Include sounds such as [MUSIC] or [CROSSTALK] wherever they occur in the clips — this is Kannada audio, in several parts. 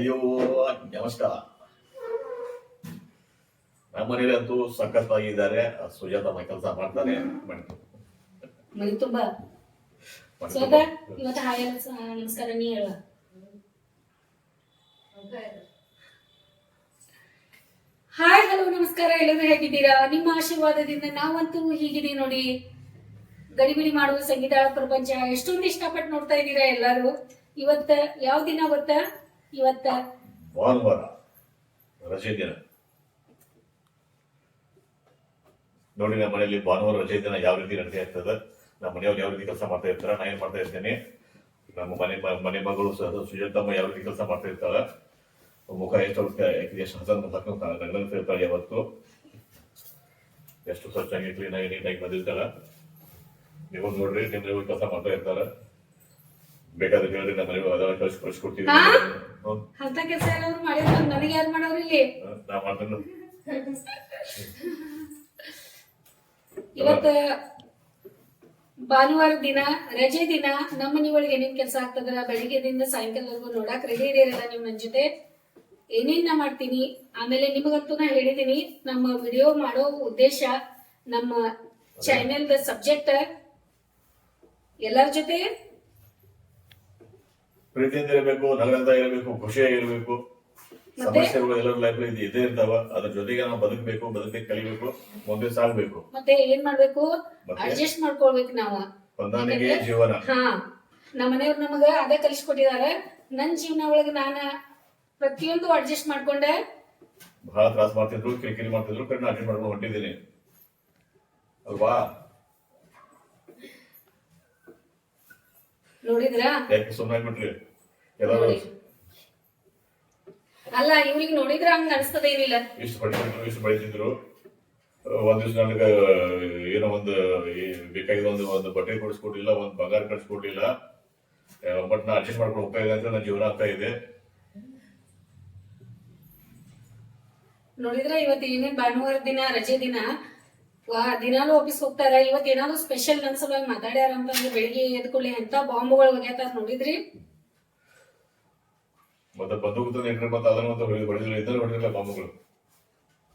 ಅಯ್ಯೋ ನಮಸ್ಕಾರ. ನಮ್ಮ ಮನೇಲಿ ಅಂತೂ ಸಖತ್ತಾಗಿದ್ದಾರೆ ಸುಜಾತಮ್ಮ ಕೆಲಸ ಮಾಡ್ತಾರೆ ಕೆಲಸ ಮನೆ ತುಂಬಾ. ಸ್ವತ ಇವತ್ತು ಹಾಯ್ ನಮಸ್ಕಾರ ನೀ ಹೇಳ. ಹಾಯ್ ಹಲೋ ನಮಸ್ಕಾರ ಎಲ್ಲರೂ ಹೇಗಿದ್ದೀರಾ? ನಿಮ್ಮ ಆಶೀರ್ವಾದದಿಂದ ನಾವಂತೂ ಹೀಗಿದೀವಿ ನೋಡಿ. ಗಡಿಬಿಡಿ ಮಾಡುವ ಸಂಗೀತ ಪ್ರಪಂಚ ಎಷ್ಟೊಂದು ಇಷ್ಟಪಟ್ಟು ನೋಡ್ತಾ ಇದ್ದೀರಾ ಎಲ್ಲರೂ. ಇವತ್ತ ಯಾವ ದಿನ ಗೊತ್ತಾ? ಇವತ್ತ? ಭಾನುವಾರ ರಜೆ ದಿನ. ನೋಡಿ ನಮ್ಮ ಮನೆಯಲ್ಲಿ ಭಾನುವಾರ ರಜೆ ದಿನ ಯಾವ ರೀತಿ ನಡೆದ ಇರ್ತದೆ. ನಮ್ಮ ಮನೆಯವ್ರು ಯಾವ ರೀತಿ ಕೆಲಸ ಮಾಡ್ತಾ ಇರ್ತಾರೆ ನಾ ಏನ್ ಮಾಡ್ತಾ ಇರ್ತೇನೆ? ನಮ್ಮ ಮನೆ ಮನೆ ಮಗಳು ಸಹ ಸುಜಾತಮ್ಮ ಯಾವ ರೀತಿ ಕೆಲಸ ಮಾಡ್ತಾ ಇರ್ತಾಳೆ? ಮುಖ ಎಷ್ಟು ಎಷ್ಟು ಹಸನ್ ಮುಖ ಇರ್ತಾಳೆ ಯಾವತ್ತು? ಎಷ್ಟು ಸ್ವಚ್ಛಾಗಿ ಕ್ಲೀನ್ ಆಗಿ ನೀಟಾಗಿ ಬಂದಿರ್ತಾಳೆ. ನೀವು ನೋಡ್ರಿ ನಿಮ್ಮ ಕೆಲಸ ಮಾಡ್ತಾ ಇರ್ತಾರೆ. ಬೇಕಾದ್ರೆ ಹೇಳ್ರಿ ನಮ್ಮ ಮನೆ ಅದನ್ನ ಕಳ್ಸಿ? ಅಂತ ಕೆಲಸ ಏನಾದ್ರು ಮಾಡಿದ್ರು ನನಗೆ ಯಾರು ಮಾಡೋರು ಇಲ್ಲಿ? ಇವತ್ತ ಭಾನುವಾರ ದಿನ, ರಜೆ ದಿನ, ನಮ್ಮ ಮನೆಯೊಳಗೆ ಏನೇನ್ ಕೆಲಸ ಆಗ್ತದ್ರ? ಬೆಳಿಗ್ಗೆದಿಂದ ಸಾಯಂಕಾಲವರೆಗೂ ನೋಡಕ್ ರೆಡಿ ಇದ್ದೀರಲ್ಲ ನಿಮ್ಮ ನನ್ ಜೊತೆ? ಏನೇನ ಮಾಡ್ತೀನಿ? ಆಮೇಲೆ ನಿಮಗಂತೂ ನಾ ಹೇಳಿದೀನಿ, ನಮ್ಮ ವಿಡಿಯೋ ಮಾಡೋ ಉದ್ದೇಶ, ನಮ್ಮ ಚಾನೆಲ್ ಸಬ್ಜೆಕ್ಟ್ ಎಲ್ಲರ ಜೊತೆ ಪ್ರೀತಿಯಿಂದ ಇರಬೇಕು ನಗರಂತ ಇರಬೇಕು ಖುಷಿಯಾಗಿ ಇರಬೇಕು. ಸಮಸ್ಯೆಗಳು ಎಲ್ಲರ ಲೈಫ್ ಇದೇ ಇರ್ತಾವ. ಅದ್ರ ಜೊತೆಗೆ ನಾವು ಬದುಕಬೇಕು ಬದುಕಿ ಕಲಿಬೇಕು ಮುಂದೆ ಸಾಗ್ಬೇಕು. ಮತ್ತೆ ಏನ್ ಮಾಡ್ಬೇಕು? ಅಡ್ಜಸ್ಟ್ ಮಾಡ್ಕೊಳ್ಬೇಕು ನಾವು. ಹೊಂದಾಣಿಕೆ ಜೀವನ. ಹಾ. ನಮ್ಮ ಮನೆಯವ್ರು ನಮಗ ಅದೇ ಕಲಿಸ್ಕೊಟ್ಟಿದ್ದಾರೆ. ನನ್ನ ಜೀವನ ಒಳಗೆ ನಾನ ಪ್ರತಿಯೊಂದು ಅಡ್ಜಸ್ಟ್ ಮಾಡ್ಕೊಂಡೆ. ಬಹಳ ತ್ರಾಸ ಮಾಡ್ತಿದ್ರು ಕಿರಿಕಿರಿ ಮಾಡ್ತಿದ್ರು ಕಣ್ಣು ಅಡ್ಜಸ್ಟ್ ಮಾಡ್ಕೊಂಡು ಹೊಂಟಿದ್ದೀನಿ. ಅಲ್ವಾ? ನೋಡಿದ್ರಾ? ಯಾಕೆ ಸುಮ್ಮನೆ ಆಗ್ಬಿಟ್ರಿ ಅಲ್ಲ ಇವ್ರಿಗೆ ನೋಡಿದ್ರ ಹಂಗ ಅನ್ಸ್ತದ ಏನಿಲ್ಲ. ಇಷ್ಟು ಪಡಿತಿದ್ರು ಇಷ್ಟು ಬೆಳಿತಿದ್ರು ಒಂದ್ ದಿವ್ಸ ನನಗೆ ಏನೋ ಒಂದು ಬೇಕಾಗಿದ್ದ ಒಂದು ಒಂದು ಬಟ್ಟೆ ಕೊಡಿಸ್ಕೊಡ್ಲಿಲ್ಲ ಒಂದು ಬಂಗಾರ ಕಳ್ಸಿಕೊಡ್ಲಿಲ್ಲ ಬಟ್ ನಾ ಅಡ್ಜಸ್ಟ್ ಮಾಡ್ಕೊಂಡು ಹೋಗ್ತಾ ಇದೆ ಅಂತ ನನ್ನ ಜೀವನ ಆಗ್ತಾ ಇದೆ. ನೋಡಿದ್ರ ಇವತ್ತು ಏನೇ ಭಾನುವಾರ ದಿನ ರಜೆ ದಿನ ವಾ ದಿನಾಲು ಆಫೀಸ್ ಹೋಗ್ತಾರ ಇವತ್ತು ಏನಾದ್ರು ಸ್ಪೆಷಲ್ ನನ್ ಸಲುವಾಗಿ ಮಾತಾಡ್ಯಾರ ಅಂತಂದ್ರೆ ಬೆಳಿಗ್ಗೆ ಎದ್ಕೊಳ್ಳಿ ಎಂತ ಬಾಂಬ್ಗಳು ಒಗ್ಯಾತಾರ ನೋಡಿದ್ರಿ. ಮತ್ತೆ ಬಂದೂಕು ತಂದು ಇಟ್ರೆ ಮತ್ತೆ ಅದನ್ನ ಮತ್ತೆ ಹೊಡೆದು ಹೊಡೆದಿಲ್ಲ. ಇದ್ದಲ್ಲಿ ಹೊಡೆದಿಲ್ಲ ಬಾಂಬುಗಳು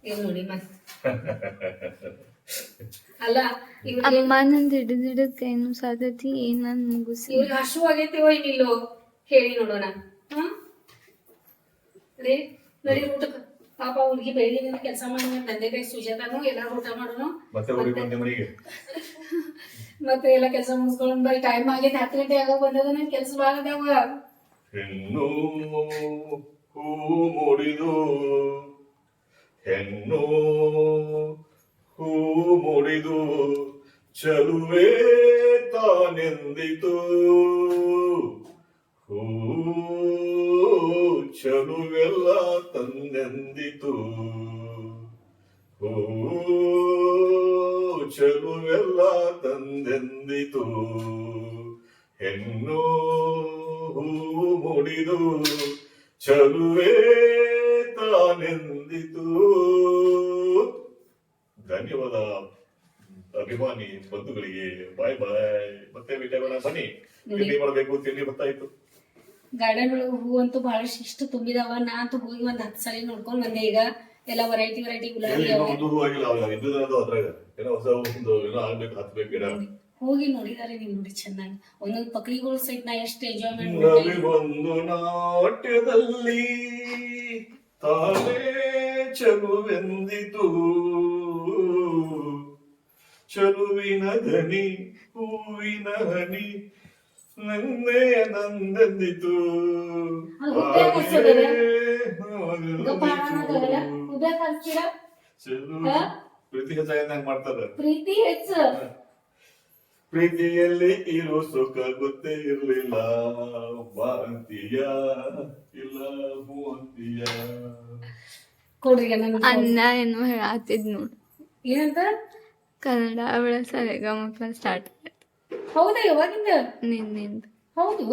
ನೋಡಿ [LAUGHS] ಅಲ್ಲ ಇವ್ರಿಗೆ ಅಮ್ಮ ನಂದು ಹಿಡಿದು ಹಿಡಿದು ಏನು ಸಾಧತಿ ಏನ್ ಮುಗಿಸಿ. ಇವ್ರಿಗೆ ಹಶು ಆಗೈತಿವೋ ಏನಿಲ್ಲೋ ಹೇಳಿ ನೋಡೋಣ. ಹಾ? ರೀ ನಡಿ ಊಟಕ್ಕೆ ಪಾಪ ಹುಡುಗಿ ಬೆಳಿಗ್ಗೆಯಿಂದ ಕೆಲಸ ಮಾಡಿ ತಂದೆ ಕೈ ಸುಜಾತನು ಎಲ್ಲಾರು ಊಟ ಮಾಡೋಣ ಮತ್ತೆ ಊರಿಗೆ ಬಂದೆ ಮನೆಗೆ. ಮತ್ತೆ ಎಲ್ಲ ಕೆಲಸ ಮುಗಿಸ್ಕೊಂಡು ಬರೀ ಟೈಮ್ ಆಗೈತೆ ಹತ್ತು ಗಂಟೆ ಆಗೋ ಬಂದದ ನನ್ ಕೆಲಸ ಭಾಳ ಅದಾವ. ಹೆಣ್ಣು ಹೂ ಮುಡಿದು, ಹೆಣ್ಣು ಹೂ ಮುಡಿದು ಚಲುವೆ ತಾನೆಂದಿತು. ಹೂ ಚಲುವೆಲ್ಲ ತಂದೆಂದಿತು. ಹೂ ಚಲುವೆಲ್ಲ ತಂದೆಂದಿತು. ಹೆಣ್ಣು ಹೂ ಮುಡಿದು ಚಲುವೆ ತಾನೆಂದಿತು. ಧನ್ಯವಾದ ಅಭಿಮಾನಿ ಬಂಧುಗಳಿಗೆ. ಬಾಯ್ ಬಾಯ್. ಮತ್ತೆ ಭೇಟಿಯಾಗೋಣ ಬನ್ನಿ. ತಿಂಡಿ ಮಾಡಬೇಕು ತಿಂಡಿ ಗೊತ್ತಾಯ್ತು ಗಾರ್ಡನ್ ಒಳಗೆ ಹೂ ಅಂತೂ ಬಹಳಷ್ಟು ಇಷ್ಟು ತುಂಬಿದಾವ. ನಾ ಅಂತೂ ಹೋಗಿ ಒಂದ್ ಹತ್ತು ಸಲ ನೋಡ್ಕೊಂಡ್ ಬಂದೆ ಈಗ. ಎಲ್ಲ ವೆರೈಟಿ ವೆರೈಟಿ ಗುಲಾಬಿ ಹೂ ಆಗಿಲ್ಲ ಅದ್ರಾಗ ಏನೋ ಹೊಸ ಒಂದು ಏನೋ ಆಗ್ಬೇಕು ಹತ್ಬೇಕು ಗಿಡ. ಹೋಗಿ ನೋಡಿದಾರೆ ನೀವು ನೋಡಿ ಚೆನ್ನಾಗಿ. ಒಂದೊಂದು ಪಕ್ಳಿಗಳು ಸಹಿತ ನಾ ಎಷ್ಟು ಎಂಜಾಯ್ಮೆಂಟ್ ನವಿ ಒಂದು ನಾಟ್ಯದಲ್ಲಿ ತಾವೇ ಚಲುವೆಂದಿತು. ಚಲುವಿನ ಧನಿ ಹೂವಿನ ಹನಿ ನನ್ನೇ ನಂದೆಂದಿತು. ಚಲು ಪ್ರೀತಿ ಹೆಚ್ಚಾಗ ಮಾಡ್ತಾರ. ಪ್ರೀತಿ ಹೆಚ್ಚು. ಪ್ರೀತಿಯಲ್ಲಿ ಇರೋ ಸುಖ ಗೊತ್ತೇ ಇರ್ಲಿಲ್ಲ ಬಾಂತಿಯ ಇಲ್ಲ ಹೂ ಅಂತೀಯ ಕೊಡ್ರಿ ನನ್ನ ಅನ್ನ ಏನೋ ಹೇಳತ್ತಿದ್ ನೋಡು. ಏನಂತ? ಕನ್ನಡ ಅವಳ ಸರಿಗಮಪ ಸ್ಟಾರ್ಟ್ ಹೌದಾ ಯಾವಾಗಿಂದ? ನಿನ್ನಿಂದ. ಹೌದು?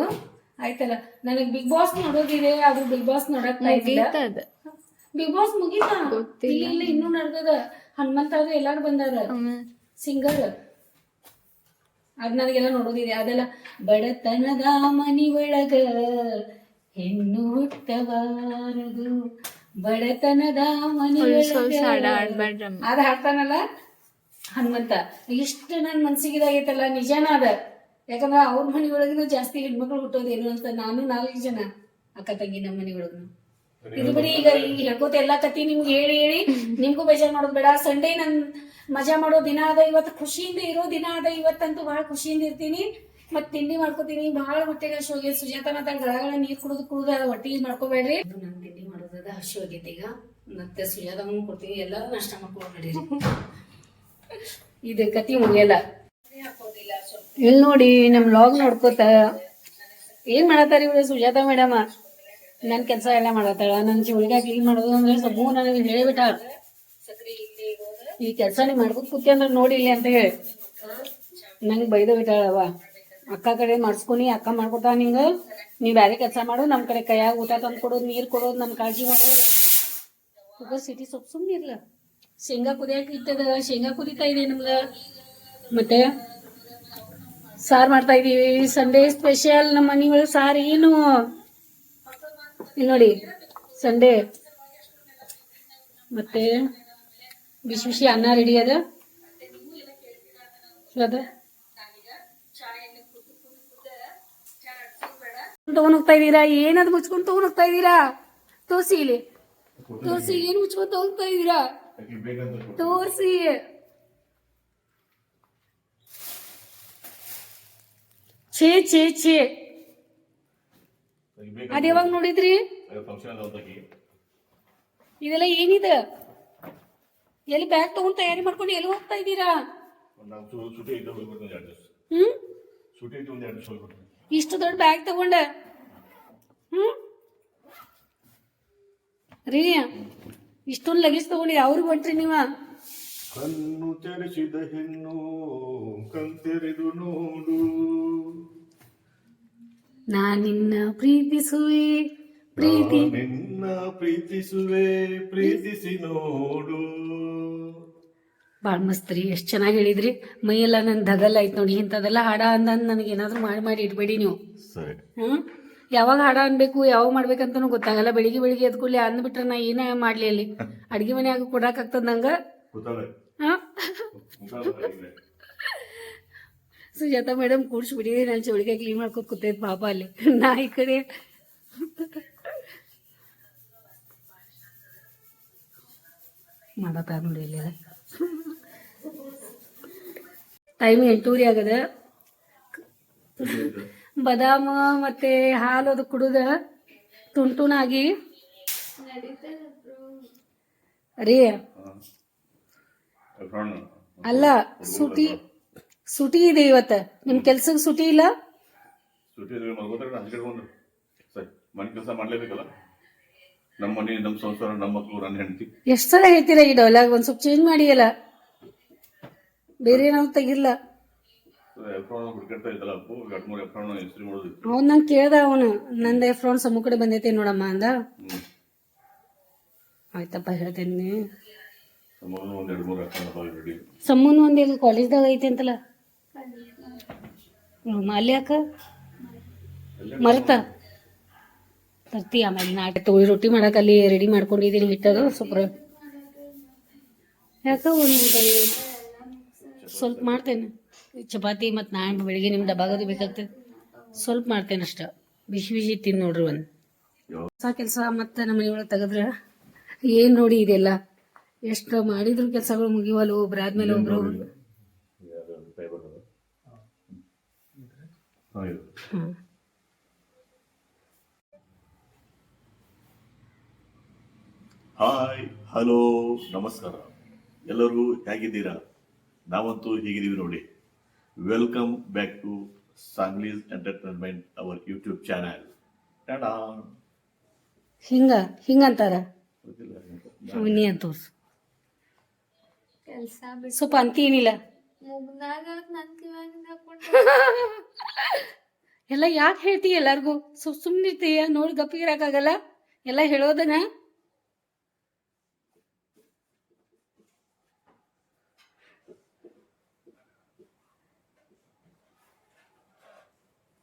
ಆಯ್ತಲ್ಲ ನನಗ್ ಬಿಗ್ ಬಾಸ್ ನೋಡೋದಿದೆ ಆದ್ರೂ ಬಿಗ್ ಬಾಸ್ ನೋಡಕ್ ಮುಗೀತದ? ಬಿಗ್ ಬಾಸ್ ಮುಗೀತಾ? ಗೊತ್ತಿಲ್ಲ. ಇಲ್ಲ ಇನ್ನೂ ನಡ್ದದ. ಹನುಮಂತ ಅವ್ರು ಎಲ್ಲಾರು ಬಂದಾರ. ಸಿಂಗರ್ ಅದ್ ನನಗೆಲ್ಲ ನೋಡೋದಿದೆ. ಅದೆಲ್ಲ ಬಡತನದ ಮನಿ ಒಳಗ ಹೆಣ್ಣು ಹುಟ್ಟಬಾರದು. ಬಡತನದ ಮನಿ ಮನೆ ಅದ ಹಾಡ್ತಾನಲ್ಲ ಹನುಮಂತ. ಇಷ್ಟು ನನ್ನ ಮನ್ಸಿಗೆ ಇದಾಗೈತಲ್ಲ ನಿಜಾನ ಅದ. ಯಾಕಂದ್ರ ಅವ್ರ ಒಳಗಿನ ಜಾಸ್ತಿ ಹೆಣ್ಮಕ್ಳು ಹುಟ್ಟೋದೇನು ಅಂತ ನಾನು ನಾಲ್ಕು ಜನ ಅಕ್ಕ ತಂಗಿ ನಮ್ಮ ಮನಿ ಇದು ಬಿಡಿ ಈಗ ಈಗ ಹೇಳ್ಕೋತ ಎಲ್ಲಾ ಕತಿ ನಿಮ್ಗೆ ಹೇಳಿ ಹೇಳಿ ನಿಮ್ಗೂ ಬೇಜಾರ್ ಮಾಡೋದು ಬೇಡ. ಸಂಡೇ ನನ್ ಮಜಾ ಮಾಡೋ ದಿನ ಅದ ಇವತ್ತು ಖುಷಿಯಿಂದ ಇರೋ ದಿನ ಅದ ಇವತ್ತಂತೂ ಬಹಳ ಖುಷಿಯಿಂದ ಇರ್ತೀನಿ. ಮತ್ ತಿಂಡಿ ಮಾಡ್ಕೋತೀನಿ ಬಹಳ ಹೊಟ್ಟೆಗೆ ಹಸು ಸುಜಾತ ಸುಜಾತನ ತನ್ನ ಗಳಗಳ ನೀರ್ ಕುಡಿದು ಕುಡಿದು ಅದ ಹೊಟ್ಟಿಗೆ ಮಾಡ್ಕೋಬೇಡ್ರಿ. ನಾನು ತಿಂಡಿ ಮಾಡೋದದ ಹಸಿ ಹೋಗೈತಿ ಈಗ. ಮತ್ತೆ ಸುಜಾತಮ್ಮನ್ ಕೊಡ್ತೀನಿ ಎಲ್ಲಾರು ನಷ್ಟ ಮಾಡ್ಕೊಂಡು ನಡೀರಿ. ಇದು ಕತಿ ಮುಗಿಯಲ್ಲ ಇಲ್ಲಿ ನೋಡಿ ನಮ್ ಲಾಗ್ ನೋಡ್ಕೋತ ಏನ್ ಮಾಡತ್ತಾರ ಇವ್ರ ಸುಜಾತ ಮೇಡಮ್? ನನ್ ಕೆಲಸ ಎಲ್ಲ ಮಾಡತ್ತಾಳ ನನ್ ಚಿವಳಿಗೆ ಕ್ಲೀನ್ ಮಾಡೋದು ಅಂದ್ರೆ ಸಬ್ಬು ನನಗೆ ಹೇಳಿಬಿಟ್ಟಾಳ. ಈ ಕೆಲಸ ಮಾಡ್ಬೇಕು ಮಾಡ್ಕೊತ ನೋಡಿಲ್ಲ ಅಂದ್ರೆ ನೋಡಿ ಇಲ್ಲಿ ಅಂತ ಹೇಳಿ. ನಂಗೆ ಬೈದ ಬಿಟ್ಟಾಳವ ಅಕ್ಕ ಕಡೆ ಮಾಡಿಸ್ಕೊನಿ, ಅಕ್ಕ ಮಾಡ್ಕೊತಾಳ ನಿಂಗ. ನೀ ಬ್ಯಾರೆ ಕೆಲಸ ಮಾಡು, ನಮ್ ಕಡೆ ಕೈಯಾಗ ಊಟ ತಂದು ಕೊಡೋದು ನೀರ್ ಕೊಡೋದು ನಮ್ ಕಾಳಜಿ ಮಾಡೋದು ಸಿಟಿ ಸೊಪ್ಪು ಸುಮ್ಮನೆ ಇರ್ಲ. ಶೇಂಗಾ ಕುದಿಯಾಕ ಇತ್ತದ, ಶೇಂಗಾ ಕುದಿತಾ ಇದೆ ನಮ್ಗ. ಮತ್ತೆ ಸಾರ್ ಮಾಡ್ತಾ ಇದೀವಿ ಸಂಡೇ ಸ್ಪೆಷಲ್ ನಮ್ಮ ಮನಿ ಒಳಗೆ ಸಾರ್ ಏನು? ಇಲ್ಲಿ ನೋಡಿ ಸಂಡೇ ಮತ್ತೆ ಬಿಸಿ ಬಿಸಿ ಅನ್ನ ರೆಡಿ ಅದ? ತಗೊಂಡೋಗ್ತಾ ತಗೊಂಡ್ ಹೋಗ್ತಾ ಇದೀರಾ ಏನದ್ ಮುಚ್ಕೊಂಡ್ ತಗೊಂಡ್ ಹೋಗ್ತಾ ಇದೀರಾ ತೋರ್ಸಿ ಇಲ್ಲಿ. ತೋರ್ಸಿ ಏನ್ ಮುಚ್ಕೊಂಡ್ ಹೋಗ್ತಾ ಇದೀರಾ ತೋರ್ಸಿ. ಛೇ ಛೇ ಛೇ. ಅದ್ ಯಾವಾಗ ನೋಡಿದ್ರಿ? ಇದೆಲ್ಲ ಏನಿದೆ? ಎಲ್ಲಿ ಬ್ಯಾಗ್ ತಗೊಂಡ್ ತಯಾರಿ ಮಾಡ್ಕೊಂಡು ಎಲ್ಲಿ ಹೋಗ್ತಾ ಇದ್ದೀರಾ? ಹ್ಮ್? ಇಷ್ಟು ದೊಡ್ಡ ಬ್ಯಾಗ್ ತಗೊಂಡ. ಹ್ಮ್? ರೀ ಇಷ್ಟೊಂದು ಲಗೇಜ್ ತಗೊಂಡು ಯಾವ್ರಿಗೆ ಹೊಂಟ್ರಿ ನೀವ? ಕಣ್ಣು ತೆರೆಸಿದ ಹೆಣ್ಣು ಕಂತೆರೆದು ನೋಡು. ನಾ ನಿನ್ನ ಪ್ರೀತಿಸುವೆ. ಪ್ರೀತಿ. ನಿನ್ನ ಪ್ರೀತಿಸುವೆ ಪ್ರೀತಿಸಿ ನೋಡು. ಬಾಳ್ ಮಸ್ತ್ ರೀ ಎಷ್ಟು ಚೆನ್ನಾಗಿ ಹೇಳಿದ್ರಿ. ಮೈಯೆಲ್ಲ ನನ್ನ ದಗಲ್ ಆಯ್ತು ನೋಡಿ ಇಂಥದೆಲ್ಲ ಹಾಡ ಅಂದ್ ನನಗೆ ಏನಾದರೂ ಮಾಡಿ ಮಾಡಿ ಇಟ್ಬೇಡಿ ನೀವು. ಸರಿ. ಹ್ಮ್? ಯಾವಾಗ ಹಾಡ ಅನ್ಬೇಕು ಯಾವಾಗ ಮಾಡ್ಬೇಕಂತನೂ ಗೊತ್ತಾಗಲ್ಲ. ಬೆಳಿಗ್ಗೆ ಬೆಳಿಗ್ಗೆ ಎದ್ಕೊಳ್ಳಿ ಅಂದ್ಬಿಟ್ರೆ ನಾ ಏನೇ ಮಾಡ್ಲಿ ಅಲ್ಲಿ. [LAUGHS] ಅಡ್ಗೆ ಮನ್ಯಾಗ ಕೊಡಾಕ್ ಆಗ್ತದ ನಂಗ? [LAUGHS] ಸುಜಾತ ಮೇಡಮ್ ಕೂಡ್ಸ್ಬಿಡಿ ನಾನು ಚೌಳಿಗೆ ಕ್ಲೀನ್ ಮಾಡ್ಕೊತ ಕೂತೈತೆ ಪಾಪ ಅಲ್ಲಿ. ನಾ ಈ ಕಡೆ ಮಾಡತ್ತ ನೋಡಿ ಇಲ್ಲಿ? ಟೈಮ್ ಎಂಟೂರಿ ಆಗದ? ಬದಾಮ ಮತ್ತೆ ಹಾಲು ಅದು ಕುಡುದ ತುಂಟುನಾಗಿ? ರೀ. ಅಲ್ಲ, ಸುಟಿ ಸುಟಿ ಇದೆ ಇವತ್ತ. ನಿಮ್ ಕೆಲ್ಸಕ್ಕೆ ಸುಟಿ ಇಲ್ಲ? ಸುಟಿ ಮನೆ ಕೆಲಸ ಮಾಡ್ಲೇಬೇಕಲ್ಲ? ನಮ್ಮ ಮನೆ ನಮ್ಮ ಸಂಸಾರ ನಮ್ಮ ಮಕ್ಕಳು ನನ್ನ ಹೆಂಡತಿ. ಎಷ್ಟ್ ಸಲ ಹೇಳ್ತೀರಾ ಈ ಡೈಲಾಗ್ ಒಂದ್ ಸ್ವಲ್ಪ ಚೇಂಜ್ ಮಾಡಿ ಅಲ್ಲ ಬೇರೆ ನಾವು ತೆಗಿಲ್ಲ. ಎಫ್ರಾನ್ ಹುಡುಕಾಡ್ತಾ ಇದ್ದಲ್ಲ ಅಪ್ಪು ಎರಡು ಮೂರು ಎಫ್ರಾನ್ ಹೆಸರು ಮಾಡೋದಿತ್ತು ಅವನ್ ನಂಗೆ ಕೇಳ್ದ ಅವನು. ನಂದೇ ಎಫ್ರಾನ್ ಸಮ್ಮು ಕಡೆ ಬಂದೈತೆ ನೋಡಮ್ಮ ಅಂದ. ಹ್ಞೂ ಆಯ್ತಪ್ಪ ಹೇಳ್ತೇನೆ ನಮ್ಮನ್ನು ಒಂದು ಎರಡು ಮೂರು ಎಫ್ರಾನ್ ಅದಾವ ರೆಡಿ ಸಮ್ಮನ್ ಒಂದ್ ಇಲ್ಲಿ ಕಾಲೇಜ್ದಾಗ ಐತೆ ಅಂತಲ್ಲ? ಹ್ಮ್, ಅಲ್ಲಿ ಯಾಕ ಮರ್ತ? ತರ್ತಿ ಆಮೇಲೆ ನಾಟ ತೊಳಿ ರೊಟ್ಟಿ ಮಾಡಕ್ ಅಲ್ಲಿ ರೆಡಿ ಮಾಡ್ಕೊಂಡಿದ್ದೀನಿ ಹಿಟ್ಟದು. ಸ್ವಲ್ಪ ಯಾಕ ಒಂದು ಸ್ವಲ್ಪ ಮಾಡ್ತೇನೆ. ಚಪಾತಿ ಮತ್ತು ನಾಳೆ ಬೆಳಿಗ್ಗೆ ನಿಮ್ಮ ಡಬ್ಬಾಗದು ಬೇಕಾಗ್ತದೆ. ಸ್ವಲ್ಪ ಮಾಡ್ತೇನೆ ಅಷ್ಟ. ಬಿಸಿ ಬಿಸಿ ತಿಂದು ನೋಡ್ರಿ ಒಂದು. ಹೊಸ ಕೆಲಸ ಮತ್ತೆ ನಮ್ಮ ಮನೆಯೊಳಗೆ ತೆಗೆದ್ರೆ ಏನು ನೋಡಿ ಇದೆಲ್ಲ? ಎಷ್ಟು ಮಾಡಿದ್ರು ಕೆಲಸಗಳು ಮುಗಿವಲ್ಲ ಒಬ್ರಾದ್ಮೇಲೆ ಒಬ್ರು ಹಾಂ ಇದು ಹ್ಮ್. ಹಾಯ್ ಹಲೋ ನಮಸ್ಕಾರ. ಎಲ್ಲರೂ ಹೇಗಿದ್ದೀರಾ? ನಾವಂತೂ ಹೀಗಿದ್ದೀವಿ ನೋಡಿ. Welcome back to Sanglees entertainment our YouTube channel ಹಿಂಗ ಹಿಂಗಂತಾರ ಗೊತ್ತಿಲ್ಲ ನೀ ಅಂತ ತೋರ್ಸು ಕೆಲ್ಸ ಬಿಟ್ಟು ಸ್ವಲ್ಪ ಅಂತಿ ಏನಿಲ್ಲ. ಮುಗ್ದಾಗ ನನ್ ಕಿವಾಗ [LAUGHS] ಎಲ್ಲ ಯಾಕೆ ಹೇಳ್ತೀಯ ಎಲ್ಲಾರ್ಗು? ಸುಮ್ಮನೆ ಸುಮ್ಮನಿರ್ತೀಯ ನೋಡಿ ಗಪ್ಪಿಗಿರಕ್ಕಾಗಲ್ಲ ಎಲ್ಲ ಹೇಳೋದನ?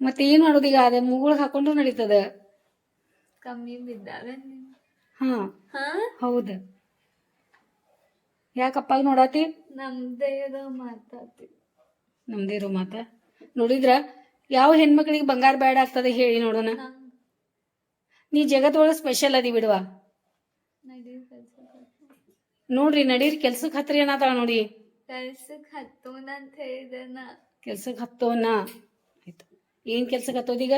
ಮತ್ತೆ ಏನ್ ಮಾಡೋದು ಈಗ? ಅದೇ ಮುಗುಳ್ ಹಾಕೊಂಡ್ರು ನಡೀತದ. ಕಮ್ಮಿ ಬಿದ್ದಾವೆ ಹಾ. ಹಾ? ಹೌದು. ಯಾಕಪ್ಪಾಗ ನೋಡಾತಿ? ನಮ್ದೇ ಇರೋ ಮಾತಾಡ್ತಿ ನಮ್ದೇ ಇರೋ ಮಾತ? ನೋಡಿದ್ರ ಯಾವ ಹೆಣ್ಮಕ್ಳಿಗೆ ಬಂಗಾರ ಬೇಡ ಆಗ್ತದೆ ಹೇಳಿ ನೋಡೋಣ. ನೀ ಜಗತ್ತೊಳಗೆ ಸ್ಪೆಷಲ್ ಅದಿ ಬಿಡುವ. ನಡಿ ನೋಡ್ರಿ ನಡೀರಿ ಕೆಲ್ಸಕ್ಕೆ ಹತ್ರಿ ಅನ್ನತಾಳ ನೋಡಿ. ಕೆಲ್ಸಕ್ಕೆ ಹತ್ತೋಣ ಅಂತ ಹೇಳಿದೆ ನಾ. ಕೆಲ್ಸಕ್ಕೆ ಹತ್ತೋನ ಆಯ್ತು ಏನ್ ಕೆಲ್ಸ ಕತ್ತೋದೀಗ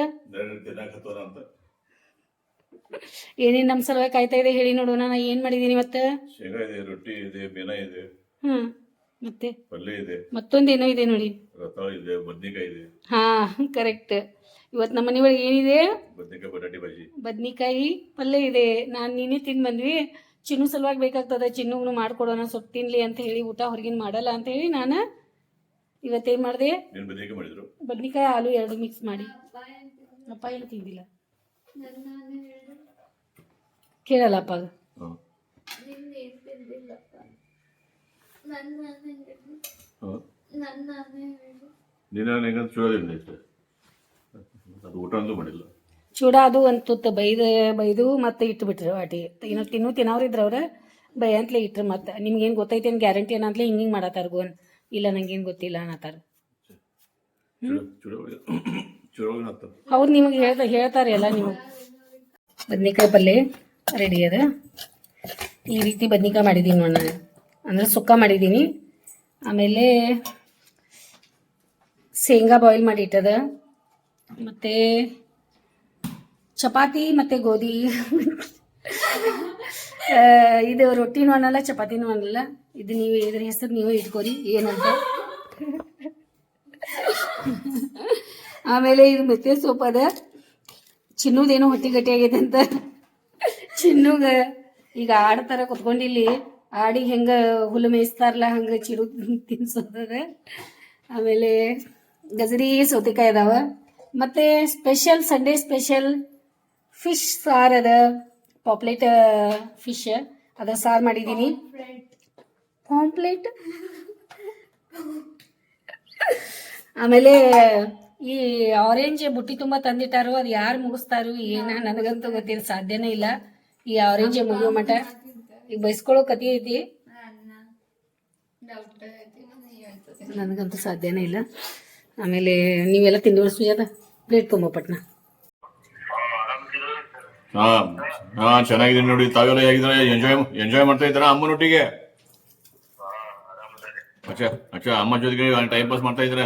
ತಿನ್ನಕತ್ತೋನ ಅಂತ. ಏನೇನ್ ನಮ್ ಸಲುವಾಗಿ ಕಾಯ್ತಾ ಇದೆ ಹೇಳಿ ನೋಡೋಣ ನಾ ಏನ್ ಮಾಡಿದೀನಿ ಇವತ್ತ? ಶೇಂಗಾ ಇದೆ ರೊಟ್ಟಿ ಇದೆ ಬೆನ ಇದೆ. ಹ್ಮ್ ಮತ್ತೆ? ಪಲ್ಯ ಇದೆ. ಮತ್ತೊಂದೇನೋ ಇದೆ ನೋಡಿ. ರತಾಳ ಇದೆ ಬದ್ನಿಕಾಯಿ ಇದೆ. ಹಾ ಕರೆಕ್ಟ್. ಇವತ್ತು ನಮ್ಮ ಮನೆ ಒಳಗೆ ಏನಿದೆ? ಬದ್ನಿಕಾಯಿ ಬಟಾಟಿ ಭಾಜಿ. ಬದ್ನಿಕಾಯಿ ಪಲ್ಯ ಇದೆ. ನಾನು ನೀನೇ ತಿಂದು ಬಂದ್ವಿ. ಚಿನ್ನು ಸಲುವಾಗಿ ಬೇಕಾಗ್ತದ ಚಿನ್ನುಗ್ನು ಮಾಡ್ಕೊಡೋಣ ಸೊಪ್ಪು ತಿನ್ಲಿ ಅಂತ ಹೇಳಿ ಊಟ ಹೊರಗಿನ ಮಾಡಲ್ಲ ಅಂತ ಹೇಳಿ ನಾನು ಇವತ್ತೇನು ಮಾಡಿದೆ? ಬದ್ನಿಕಾಯಿ ಹಾಲು ಎರಡು ಮಿಕ್ಸ್ ಮಾಡಿ. ಅಪ್ಪ ಏನು ತಿಂದಿಲ್ಲ? ಕೇಳಲ್ಲ ಅಪ್ಪ ಚೂಡ ಅದು ಒಂದು ತುತ್ತ ಬೈದು ಬೈದು ಮತ್ತೆ ಇಟ್ಟು ಬಿಟ್ರು ವಾಟಿ ಇನ್ನೊಂದು ತಿನ್ನು ತಿನ್ನೋರಿದ್ರು ಅವ್ರ. ಬೈ ಅಂತಲೇ ಇಟ್ರು ಮತ್ತೆ. ನಿಮ್ಗೇನು ಗೊತ್ತೈತೆ ಏನು ಗ್ಯಾರಂಟಿ ಏನಂತಲೇ ಹಿಂಗೆ ಹಿಂಗೆ ಮಾಡತ್ತಾರ ಗೋನ್ ಇಲ್ಲ ನಂಗೇನು ಗೊತ್ತಿಲ್ಲ ಅನ್ನತ್ತಾರ ಹೌದು ನಿಮಗೆ ಹೇಳ್ತಾ ಹೇಳ್ತಾರೆ ಎಲ್ಲ ನೀವು. ಬದ್ನಿಕಾಯಿ ಪಲ್ಯ ರೆಡಿ ಅದ. ಈ ರೀತಿ ಬದ್ನಿಕಾಯಿ ಮಾಡಿದ್ದೀನಿ ನೋಡಿ ನಾನು. ಅಂದರೆ ಸುಕ್ಕ ಮಾಡಿದ್ದೀನಿ ಆಮೇಲೆ ಶೇಂಗಾ ಬಾಯ್ಲ್ ಮಾಡಿ ಇಟ್ಟದ. ಮತ್ತು ಚಪಾತಿ ಮತ್ತು ಗೋಧಿ. ಇದು ರೊಟ್ಟಿನೂ ಅನ್ನಲ್ಲ, ಚಪಾತಿನೂ ಅನ್ನಲ್ಲ. ಇದು ನೀವು ಇದ್ರ ಹೆಸರು ನೀವು ಇಟ್ಕೋರಿ, ಏನಂತ. ಆಮೇಲೆ ಇದು ಮೆತ್ತೆ ಸೊಪ್ಪು ಅದ. ಚಿನ್ನದೇನು ಹೊಟ್ಟಿ ಗಟ್ಟಿ ಆಗೈತೆ ಅಂತ. ಚಿನ್ನುಗ ಈಗ ಆಡ್ತಾರ ಕುತ್ಕೊಂಡಿಲ್ಲಿ ಆಡಿ ಹೆಂಗ ಹುಲ್ಲು ಮೇಯಿಸ್ತಾರಲ್ಲ, ಹಂಗೆ ಚಿರು ತಿನ್ಸೋದದ ಆಮೇಲೆ ಗಜರಿ ಸೌತೆಕಾಯಿ ಅದಾವ. ಮತ್ತೆ ಸ್ಪೆಷಲ್ ಸಂಡೇ ಸ್ಪೆಷಲ್ ಫಿಶ್ ಸಾರ್ ಅದ. ಪಾಪ್ಲೆಟ್ ಫಿಶ್ ಅದ ಸಾರು ಮಾಡಿದ್ದೀನಿ. ಪಾಂಪ್ಲೇಟ್? ಆಮೇಲೆ ಈ ಆರೆಂಜ್ ಬುಟ್ಟಿ ತುಂಬಾ ತಂದಿಟ್ಟಾರೋ ಅದು ಯಾರು ಮುಗಿಸ್ತಾರೋ ಏನ ನನಗಂತೂ ಗೊತ್ತಿಲ್ಲ ಸಾಧ್ಯನೇ ಇಲ್ಲ. ಈ ಆರೆಂಜ್ ಮುಗಿಯೋ ಮಠ ಈಗ ಬೈಸ್ಕೊಳ್ಳೋ ಕತಿ ಐತಿ. ನನಗಂತೂ ಸಾಧ್ಯನೇ ಇಲ್ಲ. ಆಮೇಲೆ ನೀವೆಲ್ಲ ತಿಂದು ಸುಜಾತ ಪ್ಲೇಟ್ ತುಂಬ ಪಟ್ನ. ಹಾ ಹಾ, ಚೆನ್ನಾಗಿದ್ದೀನಿ ನೋಡಿ. ತಾವೆಲ್ಲ ಹೇಗಿದ್ರೆ ಎಂಜಾಯ್ ಎಂಜಾಯ್ ಮಾಡ್ತಾ ಇದ್ದಾರಾ ಅಮ್ಮನೊಟ್ಟಿಗೆ? ಅಚ್ಚಾ ಅಚ್ಚಾ, ಅಮ್ಮ ಜೊತೆಗೆ ಟೈಮ್ ಪಾಸ್ ಮಾಡ್ತಾ ಇದ್ರೆ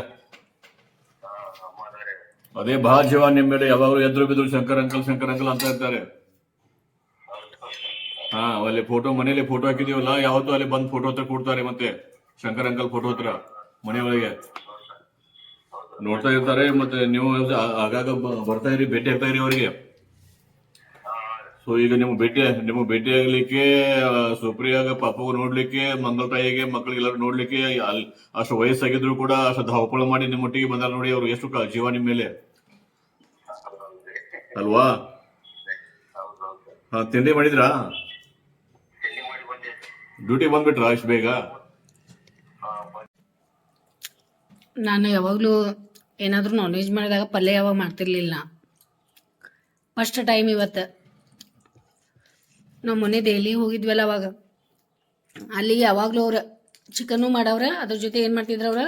ಅದೇ ಬಹಳ ಜೀವ ನಿಮ್ಮ ಮೇಲೆ. ಯಾವಾಗಲೂ ಎದ್ರು ಬಿದ್ರು ಶಂಕರ್ ಅಂಕಲ್ ಶಂಕರ್ ಅಂಕಲ್ ಅಂತ ಇರ್ತಾರೆ. ಹಾ, ಅಲ್ಲಿ ಫೋಟೋ ಮನೇಲಿ ಫೋಟೋ ಹಾಕಿದೀವಲ್ಲ ಯಾವತ್ತೂ ಅಲ್ಲಿ ಬಂದ್ ಫೋಟೋ ಹತ್ರ ಕೊಡ್ತಾರೆ ಮತ್ತೆ. ಶಂಕರ್ ಅಂಕಲ್ ಫೋಟೋ ಹತ್ರ, ಮನೆಯೊಳಗೆ. ನೋಡ್ತಾ ಇರ್ತಾರೆ, ಮತ್ತೆ ನೀವು ಆಗಾಗ ಬರ್ತಾ ಇರಿ, ಭೇಟಿ ಆಗ್ತಾ ಇರಿ ಅವರಿಗೆ. ಸೊ ಈಗ ನಿಮ್ಮ ಭೇಟಿ ನಿಮ್ಮ ಭೇಟಿ ಆಗ್ಲಿಕ್ಕೆ ಸುಪ್ರಿಯಾಗ ಪಾಪಗೂ ನೋಡ್ಲಿಕ್ಕೆ, ಮಂಗಲ್ ತಾಯಿಗೆ ಮಕ್ಕಳಿಗೆಲ್ಲರೂ ನೋಡ್ಲಿಕ್ಕೆ, ಅಲ್ಲಿ ಅಷ್ಟು ವಯಸ್ಸಾಗಿದ್ರು ಕೂಡ ಅಷ್ಟು ಧಾವಪಳ ಮಾಡಿ ನಿಮ್ಮೊಟ್ಟಿಗೆ ಬಂದಾರ ನೋಡಿ ಅವ್ರು ಎಷ್ಟು ಜೀವ ನಿಮ್ಮ ಮೇಲೆ. ಅಲ್ವಾ? ಹಾ, ತಿಂಡಿ ಮಾಡಿದ್ರಾ? ಡ್ಯೂಟಿ ಬಂದ್ಬಿಟ್ರಾ ಇಷ್ಟು ಬೇಗ? ನಾನು ಯಾವಾಗಲೂ ಏನಾದರೂ ನಾನ್ ವೆಜ್ ಮಾಡಿದಾಗ ಪಲ್ಯ ಯಾವಾಗ ಮಾಡ್ತಿರ್ಲಿಲ್ಲ. ಫಸ್ಟ್ ಟೈಮ್ ಇವತ್ತು. ನಾವು ಮೊನ್ನೆ ದೆಹಲಿ ಹೋಗಿದ್ವಲ್ಲ ಅವಾಗ. ಅಲ್ಲಿ ಯಾವಾಗಲೂ ಅವ್ರ ಚಿಕನ್ನು ಮಾಡವ್ರ, ಅದ್ರ ಜೊತೆ ಏನು ಮಾಡ್ತಿದ್ರು ಅವ್ರ?